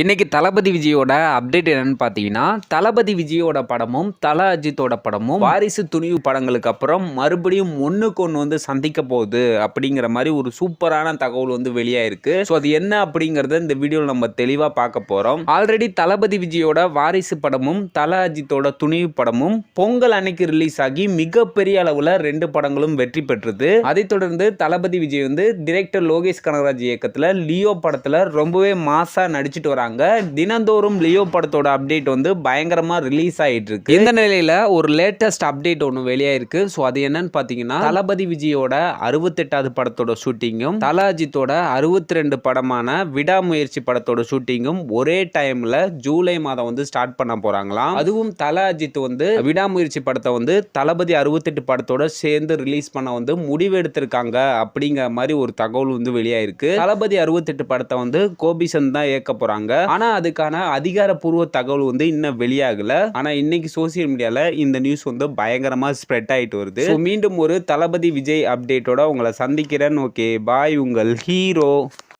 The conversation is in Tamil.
இன்றைக்கி தளபதி விஜயோட அப்டேட் என்னன்னு பார்த்தீங்கன்னா தளபதி விஜயோட படமும் தல அஜித்தோட படமும் வாரிசு துணிவு படங்களுக்கு அப்புறம் மறுபடியும் ஒன்றுக்கு ஒன்று வந்து சந்திக்க போகுது அப்படிங்கிற மாதிரி ஒரு சூப்பரான தகவல் வந்து வெளியாயிருக்கு. ஸோ அது என்ன அப்படிங்கிறத இந்த வீடியோவில் நம்ம தெளிவாக பார்க்க போகிறோம் ஆல்ரெடி தளபதி விஜயோட வாரிசு படமும் தல அஜித்தோட துணிவு படமும் பொங்கல் அன்னைக்கு ரிலீஸ் ஆகி மிகப்பெரிய அளவில் ரெண்டு படங்களும் வெற்றி பெற்றது. அதைத் தொடர்ந்து தளபதி விஜய் வந்து டிரெக்டர் லோகேஷ் கனகராஜ் இயக்கத்தில் லியோ படத்தில் ரொம்பவே மாசாக நடிச்சிட்டு வராங்க. தினந்தோறும் லியோ படத்தோட அப்டேட் வந்து பயங்கரமாக ரிலீஸ் ஆகிட்டுருக்கு இந்த நிலையில் ஒரு லேட்டஸ்ட் அப்டேட் ஒன்று வெளியாயிருக்கு. ஸோ அது என்னன்னு பார்த்தீங்கன்னா தளபதி விஜயோட அறுபத்தெட்டாவது படத்தோட ஷூட்டிங்கும் தலாஜித்தோட அறுபத்தி ரெண்டு படமான விடாமுயற்சி படத்தோட ஷூட்டிங்கும் ஒரே டைமில் ஜூலை மாதம் வந்து ஸ்டார்ட் பண்ண போகிறாங்களாம் அதுவும் தல அஜித் வந்து விடாமுயற்சி படத்தை வந்து தளபதி அறுபத்தெட்டு படத்தோட சேர்ந்து ரிலீஸ் பண்ண வந்து முடிவு எடுத்திருக்காங்க அப்படிங்கிற மாதிரி ஒரு தகவல் வந்து வெளியாயிருக்கு. தளபதி அறுபத்தெட்டு படத்தை வந்து கோபிசன் தான் இயக்க போகிறாங்க ஆனா அதுக்கான அதிகாரப்பூர்வ தகவல் வந்து இன்னும் வெளியாகல. ஆனா இன்னைக்கு சோசியல் மீடியால இந்த நியூஸ் வந்து பயங்கரமா ஸ்ப்ரெட் ஆயிட்டு வருது. மீண்டும் ஒரு தளபதி விஜய் அப்டேட்டோட உங்களை சந்திக்கிறேன். ஓகே பாய் உங்கள் ஹீரோ